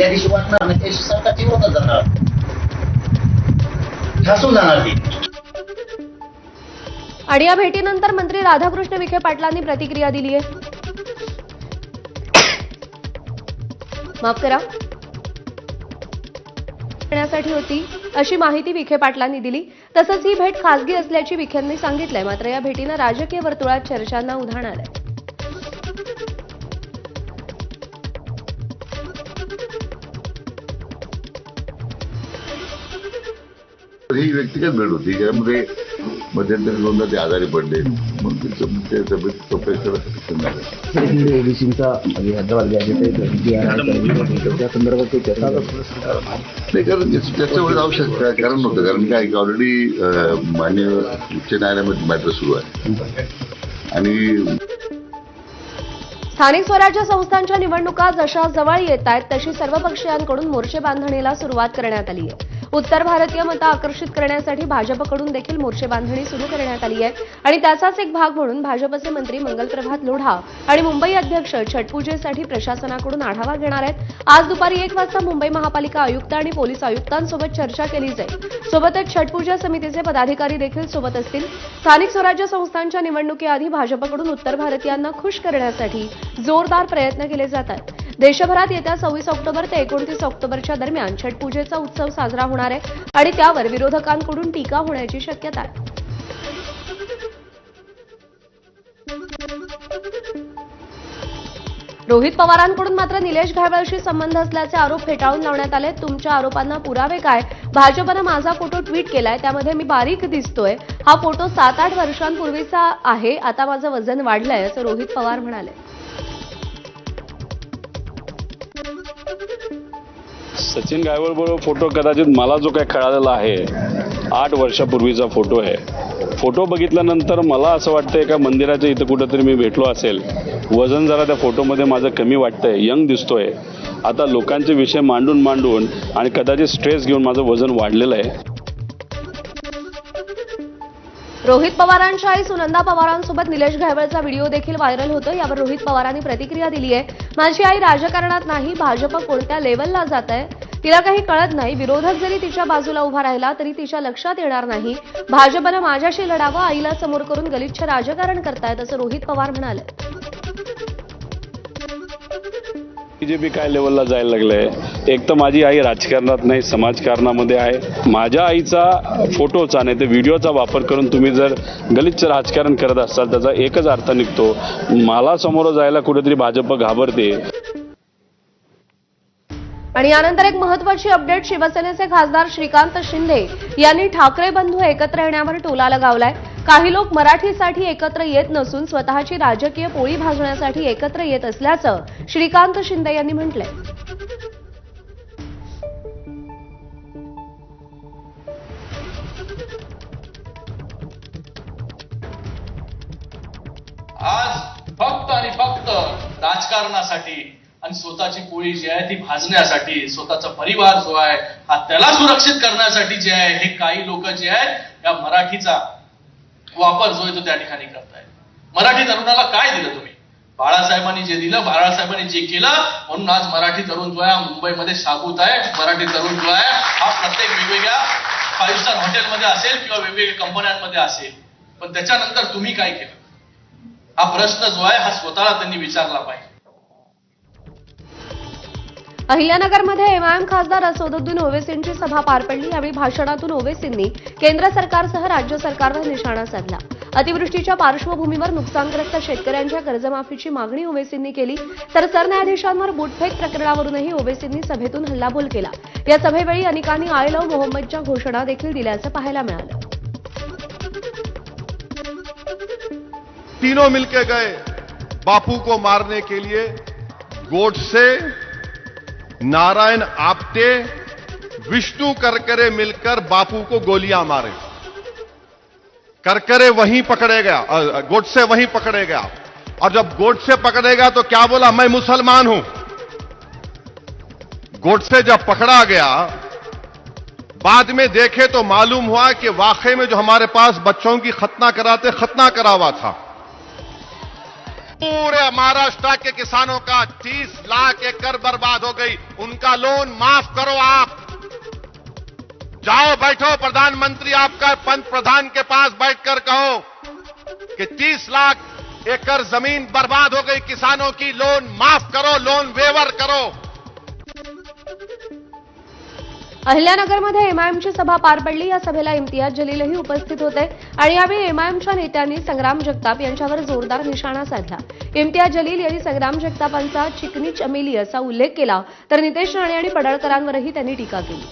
त्या दिवशी वाटणार नाही त्या दिवशी सरकारची विरोधात जाणार. ठासून जाणार ती. आणि या भेटीनंतर मंत्री राधाकृष्ण विखे पाटलांनी प्रतिक्रिया दिली आहे माफ करा. करण्यासाठी होती अशी माहिती विखे पाटलांनी दिली. तसंच ही भेट खासगी असल्याची विखेंनी सांगितलंय. मात्र या भेटीनं राजकीय वर्तुळात चर्चांना उधाण आलंय. ही व्यक्तिगत भेट होती. त्यामध्ये मध्यंतरी दोनदा ते आजारी पडले. मग ते तब्येत म्हणजे संदर्भात नाही कारण त्याच्यावर आवश्यक काय कारण नव्हतं. कारण काय ऑलरेडी मान्य उच्च न्यायालयामध्ये मॅटर सुरू आहे. आणि स्थानिक स्वराज्य संस्थांच्या निवडणुका जशा जवळ येत आहेत तशी सर्व पक्षीयांकडून मोर्चे बांधणीला सुरुवात करण्यात आली आहे. उत्तर भारतीय मतं आकर्षित करण्यासाठी भाजपकडून देखील मोर्चे बांधणी सुरू करण्यात आली आहे. आणि त्याचाच एक भाग म्हणून भाजपचे मंत्री मंगलप्रभात लोढा आणि मुंबई अध्यक्ष छटपूजेसाठी प्रशासनाकडून आढावा घेणार आहेत. आज दुपारी एक वाजता मुंबई महापालिका आयुक्त आणि पोलीस आयुक्तांसोबत चर्चा केली जाईल. सोबतच छटपूजा समितीचे पदाधिकारी देखील सोबत असतील. स्थानिक स्वराज्य संस्थांच्या निवडणुकीआधी भाजपकडून उत्तर भारतीयांना खुश करण्यासाठी जोरदार प्रयत्न केले जातात देशभरात येत्या सव्वीस ऑक्टोबर ते एकोणतीस ऑक्टोबरच्या दरम्यान छटपूजेचा उत्सव साजरा होणार आहे आणि त्यावर विरोधकांकडून टीका होण्याची शक्यता आहे. रोहित पवारांकडून मात्र निलेश घायवळशी संबंध असल्याचे आरोप फेटाळून लावण्यात आले. तुमच्या आरोपांना पुरावे काय? भाजपनं माझा फोटो ट्विट केलाय त्यामध्ये मी बारीक दिसतोय. हा फोटो सात आठ वर्षांपूर्वीचा आहे आता माझं वजन वाढलंय असं रोहित पवार म्हणाले. सचिन गायवळबरोबर फोटो कदाचित मला जो काय कळालेला आहे आठ वर्षापूर्वीचा फोटो आहे. फोटो बघितल्यानंतर मला असं वाटतंय का मंदिराच्या इथं कुठंतरी मी भेटलो असेल. वजन जरा त्या फोटोमध्ये माझं कमी वाटतंय यंग दिसतोय. आता लोकांचे विषय मांडून मांडून आणि कदाचित स्ट्रेस घेऊन माझं वजन वाढलेलं आहे. रोहित पवारांच्या आई सुनंदा पवारांसोबत निलेश घायवळचा व्हिडिओ देखील व्हायरल होतो यावर रोहित पवारांनी प्रतिक्रिया दिली आहे माझी आई राजकारणात नाही भाजप कोणत्या लेवलला जात आहे तिला काही कळत नाही. विरोधक जरी तिच्या बाजूला उभा राहिला तरी तिच्या लक्षात येणार नाही. भाजपनं माझ्याशी लढावं आईला समोर करून गलिच्छ राजकारण करतायत असं रोहित पवार म्हणाले. बीजेपी काय लेवलला जायला लागलंय. एक तर माझी आई राजकारणात नाही समाजकारणामध्ये आहे. माझ्या आईचा फोटोचा नाही तर व्हिडिओचा वापर करून तुम्ही जर गलिच्छ राजकारण करत असाल त्याचा एकच अर्थ निघतो. मला समोर जायला कुठेतरी भाजप घाबरते. आणि यानंतर एक महत्वाची अपडेट शिवसेनेचे खासदार श्रीकांत शिंदे यांनी ठाकरे बंधू एकत्र येण्यावर टोला लगावलाय काही लोक मराठीसाठी एकत्र येत नसून स्वतःची राजकीय पोळी भाजण्यासाठी एकत्र येत असल्याचं श्रीकांत शिंदे यांनी म्हटलंय. आणि स्वतःची पोळी जी आहे ती भाजण्यासाठी स्वतःचा परिवार जो आहे हा त्याला सुरक्षित करण्यासाठी जे आहे हे काही लोक जे आहेत या मराठीचा वापर जो आहे तो त्या ठिकाणी करतायत. मराठी तरुणाला काय दिलं तुम्ही? बाळासाहेबांनी जे दिलं बाळासाहेबांनी जे केलं म्हणून आज मराठी तरुण जो आहे मुंबईमध्ये साबूत आहे. मराठी तरुण जो आहे हा प्रत्येक वेगवेगळ्या फाईव्ह स्टार हॉटेलमध्ये असेल किंवा वेगवेगळ्या कंपन्यांमध्ये असेल. पण त्याच्यानंतर तुम्ही काय केलं? हा प्रश्न जो आहे हा स्वतःला त्यांनी विचारला पाहिजे. अहिल्यानगरमध्ये एमआयएम खासदार असदुद्दीन ओवेसींची सभा पार पडली. यावेळी भाषणातून ओवेसींनी केंद्र सरकारसह राज्य सरकारवर निशाणा साधला. अतिवृष्टीच्या पार्श्वभूमीवर नुकसानग्रस्त शेतकऱ्यांच्या कर्जमाफीची मागणी ओवेसींनी केली. तर सरन्यायाधीशांवर बुटफेक प्रकरणावरूनही ओवेसींनी सभेतून हल्लाबोल केला. या सभेवेळी अनेकांनी आय लव्ह मोहम्मदच्या घोषणा देखील दिल्याचं पाहायला मिळालं. तीनों मिलके गए बापू को मारने के लिए गोडसे नारायण आप्टे विष्णु करकरे मिलकर बापू को गोलियाँ मारे। करकरे वहीं पकड़े गया गोडसे वहीं पकड़े गया। और जब गोट गोडसे पकड़ेगा तो क्या बोला, मैं मुसलमान हूँ? गोडसे जब पकड़ा गया, बाद में देखे तो मालूम हुआ कि वाकई में जो हमारे पास बच्चों की खतना कराते, खतना करा हुआ था। पूरे महाराष्ट्र के किसानों का 30 लाख एकड़ बर्बाद हो गई। उनका लोन माफ़ करो आप। जाओ बैठो, प्रधानमंत्री आपका पंत प्रधान के पास बैठकर कहो कि 30 लाख एकड़ ज़मीन बर्बाद हो गई। किसानों की लोन माफ़ करो, लोन वेवर करो। अहिल्यानगरमध्ये एमआयएमची सभा पार पडली. या सभेला इम्तियाज जलीलही उपस्थित होते आणि यावेळी एमआयएमच्या नेत्यांनी संग्राम जगताप यांच्यावर जोरदार निशाणा साधला. इम्तियाज जलील यांनी संग्राम जगतापांचा चिकनी चमेली असा उल्लेख केला तर नितेश राणे आणि पडळकरांवरही त्यांनी टीका केली.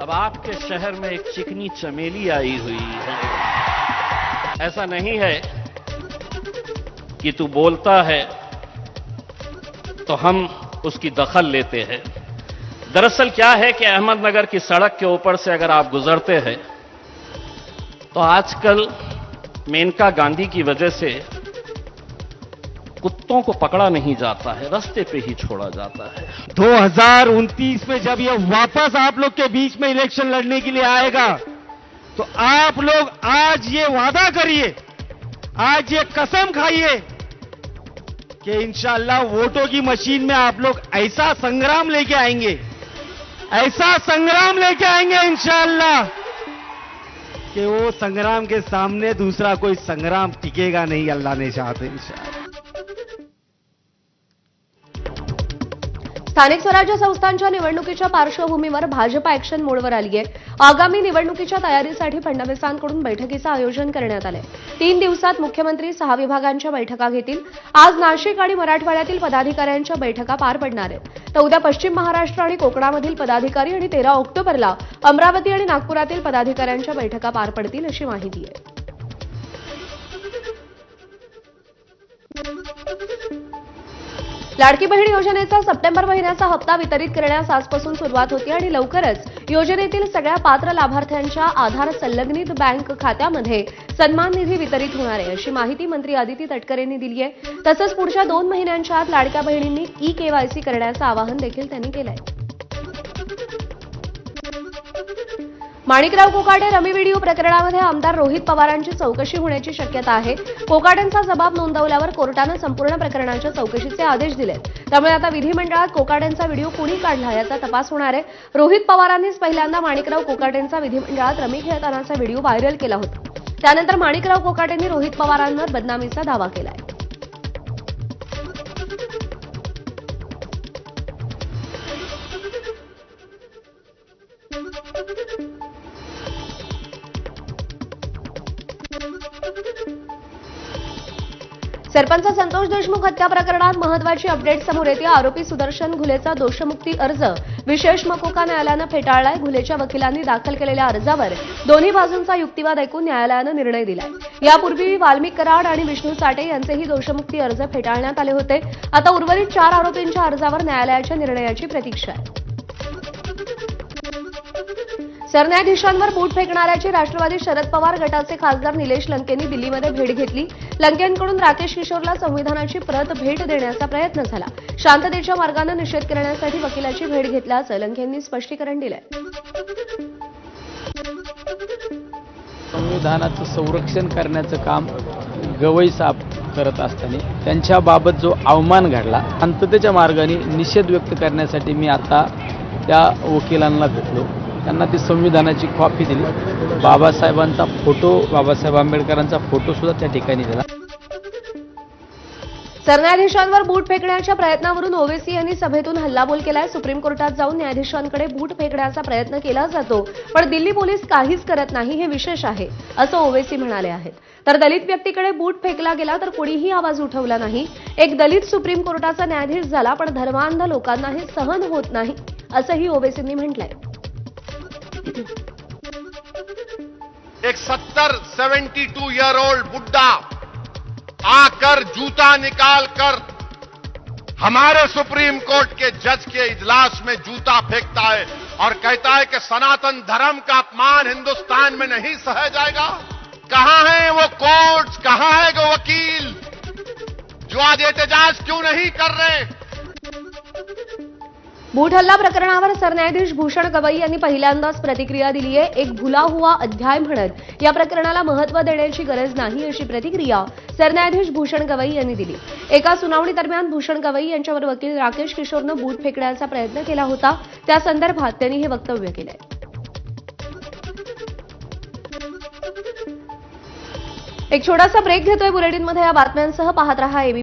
अब आपके शहर में एक चिकनी चमेली आई हुई है। ऐसा नहीं है कि तू बोलता है तो हम उसकी दखल लेते हैं। दरअसल क्या है कि अहमदनगर की सड़क के ऊपर से अगर आप गुजरते हैं तो आजकल मेनका गांधी की वजह से कुत्तों को पकड़ा नहीं जाता है, रास्ते पे ही छोड़ा जाता है। 2029 में जब यह वापस आप लोग के बीच में इलेक्शन लड़ने के लिए आएगा तो आप लोग आज ये वादा करिए, आज ये कसम खाइए कि इंशाल्लाह वोटों की मशीन में आप लोग ऐसा संग्राम लेके आएँगे। ऐसा संग्राम लेके आएँगे इंशाला कि वो संग्राम के सामने दूसरा कोई संग्राम टिकेगा नहीं, अल्लाह ने चाहते इंशाल्लाह। स्थानिक स्वराज्य संस्थांच्या निवडणुकीच्या पार्श्वभूमीवर भाजप ॲक्शन मोडवर आली आहे आगामी निवडणुकीच्या तयारीसाठी फडणवीसांकडून बैठकीचं आयोजन करण्यात आलंय. तीन दिवसात मुख्यमंत्री सहा विभागांच्या बैठका घेतील. आज नाशिक आणि मराठवाड्यातील पदाधिकाऱ्यांच्या बैठका पार पडणार आहेत. तर उद्या पश्चिम महाराष्ट्र आणि कोकणामधील पदाधिकारी आणि तेरा ऑक्टोबरला अमरावती आणि नागपुरातील पदाधिकाऱ्यांच्या बैठका पार पडतील अशी माहिती आहे. लाडकी बहीण योजनेचा सप्टेंबर महिन्याचा हप्ता वितरित करण्यास आजपासून सुरुवात होती आणि लवकरच योजनेतील सगळ्या पात्र लाभार्थ्यांच्या आधार संलग्नित बँक खात्यामध्ये सन्मान निधी वितरित होणार आहे अशी माहिती मंत्री आदिती तटकरेंनी दिली आहे. तसंच पुढच्या दोन महिन्यांच्या आत लाडक्या बहिणींनी ई केवायसी करण्याचं आवाहन देखील त्यांनी केलं आहे माणिकराव कोकाटे रमी व्हिडिओ प्रकरणामध्ये आमदार रोहित पवारांची चौकशी होण्याची शक्यता आहे. कोकाटेंचा जबाब नोंदवल्यावर कोर्टानं संपूर्ण प्रकरणाच्या चौकशीचे आदेश दिले त्यामुळे आता विधिमंडळात कोकाटेंचा व्हिडिओ कुणी काढला याचा तपास होणार आहे. रोहित पवारांनीच पहिल्यांदा माणिकराव कोकाटेंचा विधिमंडळात रमी खेळतानाचा व्हिडिओ व्हायरल केला होता. त्यानंतर माणिकराव कोकाटेंनी रोहित पवारांवर बदनामीचा दावा केलाय. सरपंच संतोष देशमुख हत्या प्रकरणात महत्वाची अपडेट समोर येते. आरोपी सुदर्शन घुलेचा दोषमुक्ती अर्ज. विशेष मकोका न्यायालयानं फेटाळलाय. घुलेच्या वकिलांनी दाखल केलेल्या अर्जावर दोन्ही बाजूंचा युक्तिवाद ऐकून न्यायालयानं निर्णय दिलाय. यापूर्वी वाल्मिक कराड आणि विष्णू साठे यांचेही दोषमुक्ती अर्ज फेटाळण्यात आले होते. आता उर्वरित चार आरोपींच्या अर्जावर न्यायालयाच्या निर्णयाची प्रतीक्षा आहे. सरन्यायाधीशांवर बूट फेकणाऱ्याची राष्ट्रवादी शरद पवार गटाचे खासदार निलेश लंकेंनी दिल्लीमध्ये भेट घेतली. लंकेंकडून राकेश किशोरला संविधानाची प्रत भेट देण्याचा प्रयत्न झाला. शांततेच्या मार्गानं निषेध करण्यासाठी वकिलाची भेट घेतल्याचं लंकेंनी स्पष्टीकरण दिलंय. संविधानाचं संरक्षण करण्याचं काम गवई साप करत असताना त्यांच्याबाबत जो अवमान घडला शांततेच्या मार्गाने निषेध व्यक्त करण्यासाठी मी आता त्या वकिलांना भेटलो. त्यांना ती संविधानाची कॉपी दिली. बाबासाहेबांचा फोटो बाबासाहेब आंबेडकरांचा फोटो सुद्धा त्या ठिकाणी दिला. सरन्यायाधीशांवर बूट फेकण्याच्या प्रयत्नावरून ओवेसी यांनी सभेतून हल्लाबोल केलाय. सुप्रीम कोर्टात जाऊन न्यायाधीशांकडे बूट फेकण्याचा प्रयत्न केला जातो. पण दिल्ली पोलीस काहीच करत नाही हे विशेष आहे असं ओवेसी म्हणाले आहेत. तर दलित व्यक्तीकडे बूट फेकला गेला तर कुणीही आवाज उठवला नाही. एक दलित सुप्रीम कोर्टाचा न्यायाधीश झाला पण धर्मांध लोकांना हे सहन होत नाही असंही ओवेसींनी म्हटलंय. एक सत्तर, सेवेंटी टू ईयर ओल्ड बुड्ढा आकर जूता निकाल कर हमारे सुप्रीम कोर्ट के जज के इजलास में जूता फेंकता है और कहता है कि सनातन धर्म का अपमान हिंदुस्तान में नहीं सहा जाएगा। कहाँ है वो कोर्ट कहाँ है वो वकील? जो आज एहतजाज क्यों नहीं कर रहे? बूट हल्ला प्रकरणावर सरन्यायाधीश भूषण गवई यांनी पहिल्यांदाच प्रतिक्रिया दिली आहे एक भुला हुआ अध्याय म्हणत या प्रकरणाला महत्त्व देण्याची गरज नाही अशी प्रतिक्रिया सरन्यायाधीश भूषण गवई यांनी दिली. एका सुनावणी दरम्यान भूषण गवई यांच्यावर वकील राकेश किशोरनं बूट फेकण्याचा प्रयत्न केला होता. त्या संदर्भात त्यांनी हे वक्तव्य केलंय. एक छोटासा ब्रेक घेतोय. बुलेटिनमध्ये या बातम्यांसह पाहत रहा एबी